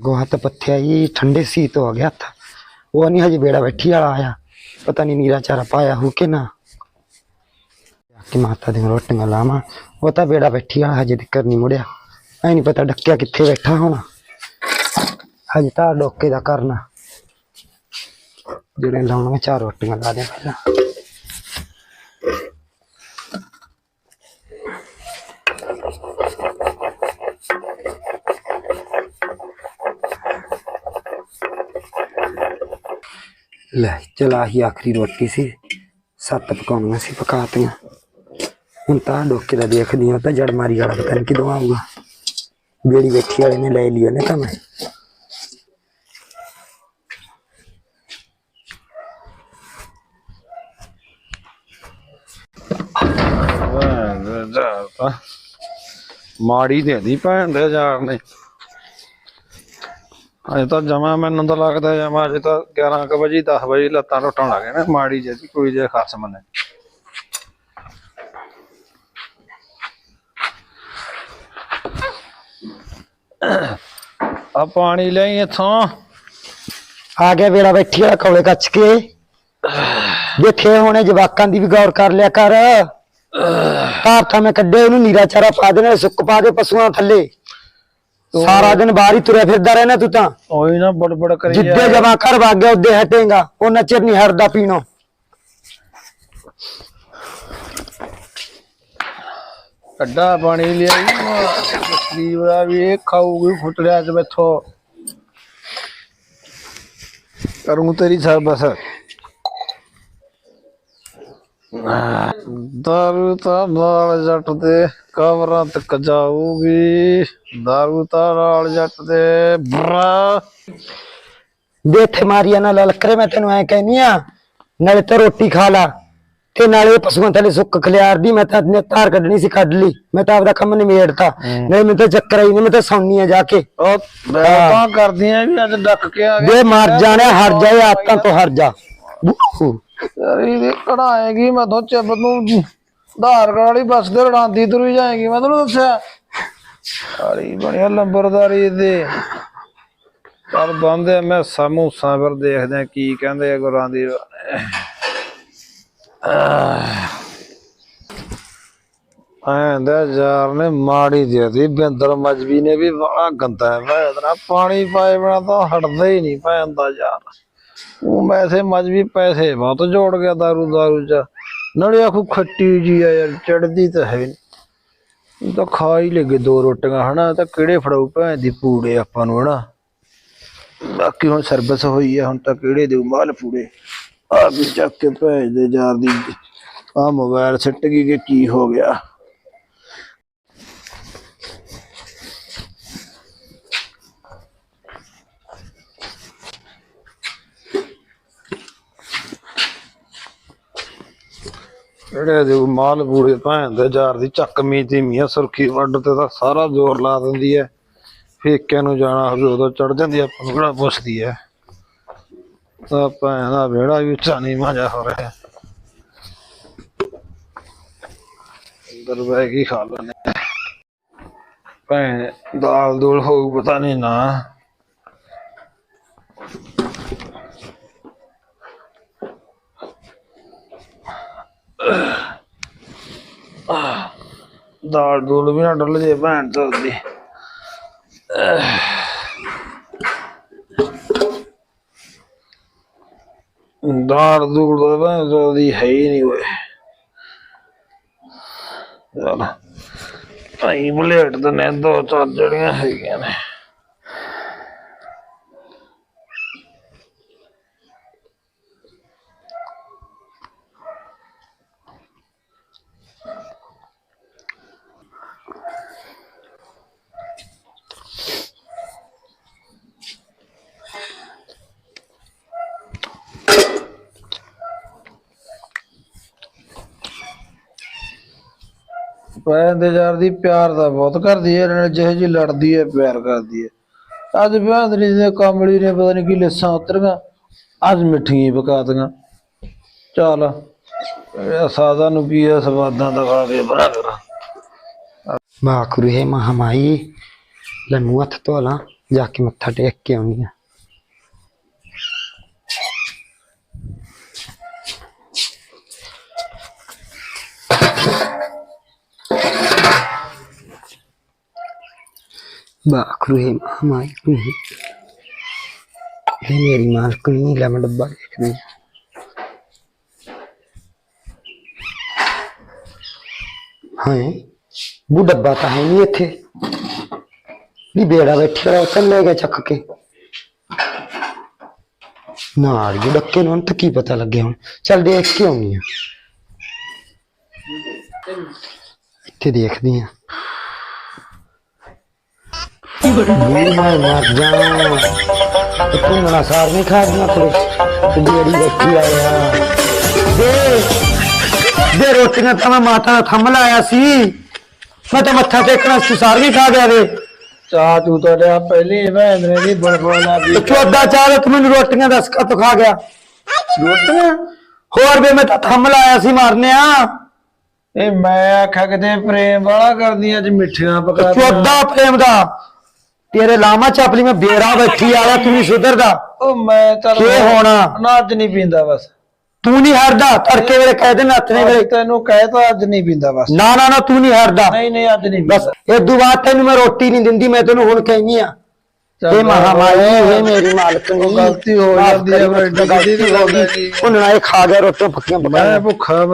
ਗੋਹਾ ਤਾਂ ਪੱਥਿਆ ਹੀ ਠੰਡੇ ਸੀ ਤੋਂ ਆ ਗਿਆ ਹੱਥ ਉਹ ਨਹੀਂ ਹਜੇ ਬੇੜਾ ਬੈਠੀ ਵਾਲਾ ਆਇਆ ਪਤਾ ਨਹੀਂ ਨੀਰਾ ਚਾਰਾ ਪਾਇਆ ਹੋ ਕਿ ਨਾ ਕਿ ਮਾਤਾ ਦੀਆਂ ਰੋਟੀਆਂ ਲਾਵਾਂ ਉਹ ਤਾਂ ਬੇੜਾ ਬੈਠੀ ਵਾਲਾ ਹਜੇ ਤੱਕ ਨਹੀਂ ਮੁੜਿਆ ਐ ਨਹੀਂ ਪਤਾ ਡੱਕਿਆ ਕਿੱਥੇ ਬੈਠਾ ਹੋਣਾ ਹਜੇ ਤਾਂ ਡੋਕੇ ਦਾ ਕਰਨਾ ਜਿਹੜੇ ਲਾਉਣਾ ਚਾਰ ਰੋਟੀਆਂ ਲਾ ਦੇ ਪਹਿਲਾਂ ਲੈ, ਚਲਾ ਹੀ ਆਖਰੀ ਰੋਟੀ ਸੀ। ਸੱਤ ਪਕਾਉਣੀਆਂ ਸੀ, ਪਕਾਤੀਆਂ। ਹੁਣ ਤਾਂ ਡੋਕੇ ਦਾ ਦੇਖਦੀ ਹਾਂ ਤਾਂ ਜੜ ਮਾਰੀ ਵਾਲਾ, ਪਤਾ ਨਹੀਂ ਕਿਦੋਂ ਆਊਗਾ। ਬੇੜੀ ਬੈਠੀ ਵਾਲੇ ਨੇ ਲੈ ਲਿਆ ਉਹਨੇ ਤਾਂ ਮੈਂ। ਮਾੜੀ ਦੇ ਦੀ ਭੈਣ ਦੇ ਯਾਰ ਨੇ। ਅਜੇ ਤਾਂ ਜਮਾ ਮੈਨੂੰ ਤਾਂ ਲੱਗਦਾ ਜਮਾ ਅਜੇ ਤਾਂ 11 ਕੁ ਵਜੇ 10 ਵਜੇ ਲੱਤਾਂ ਟੁੱਟਣ ਲੱਗੇ ਨੇ ਮਾੜੀ ਜਿਹੀ ਕੋਈ ਜੇ ਖਾਸ ਮੰਨੇ। ਆ ਪਾਣੀ ਲਈ ਇੱਥੋਂ। ਆ ਗਿਆ ਵੇਲਾ ਬੈਠੀ ਵਾਲਾ ਕੌਲੇ ਕੱਚ ਕੇ। ਦੇਖੇ ਹੋਣੇ ਜਵਾਕਾਂ ਦੀ ਵੀ ਗੌਰ ਕਰ ਲਿਆ ਕਰ। ਤਾਂ ਮੈਂ ਕੱਢੇ ਉਹਨੂੰ ਨੀਰਾ ਚਾਰਾ ਪਾ ਦੇਣਾ ਸੁੱਕ ਪਾ ਦੇ ਪਸ਼ੂਆਂ ਥੱਲੇ। ਸਾਰਾ ਦਿਨ ਬਾਹਰ ਹੀ ਤੁਰਿਆ ਫਿਰਦਾ ਰਹਿਣਾ ਤੂੰ ਤਾਂ। ਉਹੀ ਨਾ ਬੜਬੜ ਕਰੀ ਜਿੱਦੇ ਜਾ ਜਮਾ ਕਰ ਵਗ ਗਿਆ ਉੱਦੇ ਹਟੇਗਾ। ਉਹਨਾਂ ਚਿਰ ਨਹੀਂ ਹਰਦਾ ਪੀਣੋ। ਕੱਡਾ ਪਾਣੀ ਲਿਆਈ ਲੀਵਰਾ ਵੀ ਇਹ ਖਾਊਗੀ ਫੁੱਟੜਿਆ ਚ ਮੈਥੋਂ। ਕਰੂੰ ਤੇਰੀ ਸਰਬਸ ਦਾਰੂ ਤਾਂ ਨਾਲ ਜੱਟ ਦੇ ਕਬਰਾਂ ਤੱਕ ਜਾਊਗੀ ਦਾਰੂ ਤਾਂ ਨਾਲ ਜੱਟ ਦੇ ਬਰਾ ਦੇਥੇ ਮਾਰੀਆ ਨਾਲ ਲਲਕਰੇ ਮੈਂ ਤੈਨੂੰ ਐ ਕਹਿਨੀ ਆ ਨਾਲੇ ਤਾਂ ਰੋਟੀ ਖਾ ਲਾ ਤੇ ਨਾਲੇ ਪਸ਼ੂਆਂ ਥੱਲੇ ਸੁੱਕ ਖਲਿਆਰਦੀ ਮੈਂ ਤਾਂ ਨੇ ਧਾਰ ਕੱਢਣੀ ਸੀ ਕੱਢ ਲਈ ਮੈਂ ਤਾਂ ਆਪਦਾ ਕੰਮ ਨਿਮੇੜਤਾ ਨਹੀਂ ਮੈਨੂੰ ਤਾਂ ਚੱਕਰ ਆਈ ਨਹੀਂ ਮੈਂ ਤਾਂ ਸੌਣੀ ਆ ਜਾ ਕੇ ਉਹ ਤਾਂ ਕਰਦੀਆਂ ਵੀ ਅੱਜ ਡੱਕ ਕੇ ਆ ਗਿਆ ਦੇ ਮਰ ਜਾਣਾ ਹਰ ਜਾਏ ਆਤਾਂ ਤੋਂ ਹਰ ਜਾ ਬੂ। ਯਾਰੀ ਦੇ ਕਢਾਏਗੀ, ਮੈਂ ਤੋਂ ਚੱਬ ਨੂੰ ਧਾਰ ਵਾਲੀ ਬੱਸ ਤੇ ਲੜਾਂਦੀ ਤੁਰੀ ਜਾਏਗੀ, ਮੈਂ ਤੈਨੂੰ ਦੱਸਿਆ। ਸਾਰੀ ਬਣਿਆ ਲੰਬਰਦਾਰੀ ਦੇ ਚੱਲ ਬੰਦੇ ਮੈਂ ਸਮੂਸਾ ਫਿਰ ਦੇਖਦੇ ਆ ਕੀ ਕਹਿੰਦੇ ਆ ਗੁਰਾਂ ਦੀ। ਆਂਦਾ ਯਾਰ ਨੇ ਮਾੜੀ ਦੇ ਬਿੰਦਰ ਮਜਬੀ ਨੇ ਵੀ ਬੜਾ ਗੰਦਾ ਹੈ, ਮੈਂ ਇਤਨਾ ਪਾਣੀ ਪਾਏ ਬਿਨਾ ਤਾਂ ਹਟਦਾ ਹੀ ਨਹੀਂ ਪੈਂਦਾ ਯਾਰ। ਉਹ ਮੈਸੇ ਮਜਬੀ ਪੈਸੇ ਬਹੁਤ ਜੋੜ ਗਿਆ ਦਾਰੂ ਦਾਰੂ ਚ। ਨਾਲੇ ਆਖੂ ਖੱਟੀ ਜੀ ਆ ਯਾਰ, ਚੜਦੀ ਤਾਂ ਹੈ ਨੀ। ਤਾਂ ਖਾ ਹੀ ਲੱਗੇ ਦੋ ਰੋਟੀਆਂ, ਹਨਾ? ਤਾਂ ਕਿਹੜੇ ਫੜਾਉ ਭੈਣ ਦੀ ਪੂੜੇ ਆਪਾਂ ਨੂੰ, ਹਨਾ? ਬਾਕੀ ਹੁਣ ਸਰਵਿਸ ਹੋਈ ਆ, ਹੁਣ ਤਾਂ ਕਿਹੜੇ ਦੇਉ ਮਾਲ ਪੂੜੇ? ਆ ਵੀ ਚੱਕ ਕੇ ਭੇਜ ਦੇ ਯਾਰ ਦੀ। ਆ ਮੋਬਾਈਲ ਸਿੱਟ ਗਈ ਕਿ ਕੀ ਹੋ ਗਿਆ? ਜਿਹੜੇ ਦੇ ਮਾਲ ਬੂੜੇ ਭੈਣ ਦੇ ਯਾਰ ਦੀ ਚੱਕਮੀ ਦੀ ਮੀਆਂ ਸੁਰਖੀ ਵੱਡ ਤੇ ਤਾਂ ਸਾਰਾ ਜ਼ੋਰ ਲਾ ਦਿੰਦੀ ਐ। ਫੇਕਿਆਂ ਨੂੰ ਜਾਣਾ ਹੋਵੇ, ਉਦੋਂ ਚੜ ਜਾਂਦੀ ਐ, ਆਪਾਂ ਨੂੰ ਕਿਹੜਾ ਪੁੱਛਦੀ ਐ। ਤਾਂ ਭੈਣ ਦਾ ਵਿਹੜਾ ਵੀ ਉੱਚਾ ਨਹੀਂ ਮਜਾ ਹੋ ਰਿਹਾ। ਅੰਦਰ ਬਹਿ ਕੇ ਖਾ ਲੈਣੇ ਭੈਣ ਦਾਲ ਦੂਲ ਹੋਊ, ਪਤਾ ਨਹੀਂ ਨਾ। ਦਾਲ ਦੂਲ ਵੀ ਨਾ ਡੁੱਲ ਜੇ ਭੈਣ ਚੋਦੀ ਦਾਲ ਦੂਲ ਤਾਂ ਭੈਣ ਚੋਦੀ ਹੈ ਹੀ ਨਹੀਂ ਓਏ। ਚਲ, ਭਾਈ ਬੁਲੇਟ ਤੇ ਨੇ ਦੋ ਚਾਰ ਜੜੀਆਂ ਹੈਗੀਆਂ ਨੇ। ਭੈਣ ਦੇ ਦੀ ਪਿਆਰ ਦਾ ਬਹੁਤ ਕਰਦੀ ਹੈ, ਨਾਲ ਜਿਹੇ ਜੀ ਲੜਦੀ ਹੈ, ਪਿਆਰ ਕਰਦੀ ਹੈ। ਅੱਜ ਭੈਣ ਦੀ ਨੇ ਕਾਮੜੀ ਨੇ ਪਤਾ ਨਹੀਂ ਕੀ ਲੱਸਾਂ ਉਤਰੀਆਂ, ਅੱਜ ਮਿੱਠੀਆਂ ਹੀ ਚੱਲ ਸਾਦਾ ਨੂੰ ਕੀ ਹੈ, ਸਵਾਦਾਂ ਦਾ ਖਾ ਕੇ ਬਣਾ ਕਰ ਬਾਖਰੂ ਹੈ ਮਹਾਮਾਈ ਲੈ ਮੂੰਹ ਹੱਥ ਧੋ ਲਾਂ, ਜਾ ਕੇ ਮੱਥਾ ਟੇਕ ਕੇ ਆਉਣੀ ਆ ਬਾਖਰੂ ਹੈ ਮਾਈ ਤੂੰ ਹੈ ਮੇਰੀ ਮਾਲਕਣੀ ਲੈ ਮੈਂ ਡੱਬਾ ਦੇਖਦੀ ਹਾਂ। ਹਾਂ ਉਹ ਡੱਬਾ ਤਾਂ ਹੈ ਨਹੀਂ ਇੱਥੇ ਨਹੀਂ ਬੇੜਾ ਬੈਠਾ ਰਿਹਾ ਉੱਥੇ ਲੈ ਗਿਆ ਚੱਕ ਕੇ ਨਾਲ ਇਹ ਡੱਕੇ ਨੂੰ ਤਾਂ ਕੀ ਪਤਾ ਲੱਗਿਆ ਹੁਣ ਚੱਲ ਦੇਖ ਕੇ ਆਉਣੀ ਆ ਇੱਥੇ ਦੇਖਦੀ ਆ ਮੈਂ ਮਰ ਜਾ ਤੂੰ ਸਾਰ ਨਹੀਂ ਖਾ ਦੀਆਂ ਕੋਲੇ ਜਿਹੜੀ ਬੈਠੀ ਆਇਆ ਦੇ ਦੇ ਰੋਟੀਆਂ ਤਾਂ ਮੈਂ ਮਾਤਾ ਦਾ ਥੰਮ ਲਾਇਆ ਸੀ ਮੈਂ ਤਾਂ ਮੱਥਾ ਟੇਕਣਾ ਸੀ ਸਾਰ ਵੀ ਖਾ ਗਿਆ ਵੇ ਚਾਹ ਤੂੰ ਤੁਹਾਡੇ ਆ ਪਹਿਲੀ ਭੈਣ ਨੇ ਦੀ ਬੜਬੜਾ ਵੀ ਚੋਦਾ ਚਾਹ ਤੂੰ ਮੈਨੂੰ ਰੋਟੀਆਂ ਦੱਸ ਕਾ ਖਾ ਗਿਆ ਰੋਟੀਆਂ ਹੋਰ ਵੀ ਮੈਂ ਤਾਂ ਥੰਮ ਲਾਇਆ ਸੀ ਮਾਰਨਿਆ ਇਹ ਮੈਂ ਆਖਿਆ ਕਿਤੇ ਪ੍ਰੇਮ ਵਾਲਾ ਕਰਦੀ ਅੱਜ ਮਿੱਠੀਆਂ ਪਕਾ ਚੋਦਾ ਪ੍ਰੇਮ ਦਾ। ਤੇਰੇ ਲਾਮਾ ਚਾਪਲੀ ਮੈਂ ਬੇੜਾ ਬੈਠੀ ਆਇਆ ਤੂੰ ਨਹੀਂ ਸੁਧਰਦਾ। ਉਹ ਮੈਂ ਚੱਲ ਕੀ ਹੋਣਾ? ਨਾ ਅੱਜ ਨਹੀਂ ਪੀਂਦਾ ਬਸ। ਤੂੰ ਨਹੀਂ ਹਰਦਾ ਤੜਕੇ ਵੇਲੇ ਕਹਿ ਦੇ ਨੱਥਨੇ ਵੇਲੇ। ਤੈਨੂੰ ਕਹਿਤਾ ਅੱਜ ਨਹੀਂ ਪੀਂਦਾ ਬਸ। ਨਾ ਨਾ ਨਾ ਤੂੰ ਨਹੀਂ ਹਰਦਾ। ਨਹੀਂ ਨਹੀਂ ਅੱਜ ਨਹੀਂ ਬਸ ਪੀਂਦਾ। ਇਹ ਦੁਬਾਰਾ ਤੈਨੂੰ ਮੈਂ ਰੋਟੀ ਨਹੀਂ ਦਿੰਦੀ ਮੈਂ ਤੈਨੂੰ ਹੁਣ ਕਹਿਨੀ ਆ। ਚੱਲ ਇਹ ਮਹਾਮਾਰੀ ਹੈ ਮੇਰੀ ਮਾਲਕ ਉਹ ਗਲਤੀ ਹੋ ਜਾਂਦੀ ਹੈ, ਗਲਤੀ ਹੋ ਗਈ। ਗਲਤੀ ਉਹਨਾਂ ਨੇ ਖਾ ਗਿਆ ਰੋਟੀਆਂ ਪੱਕੀਆਂ ਮੈਂ ਪਕਾਈਆਂ ਭੁੱਖਾ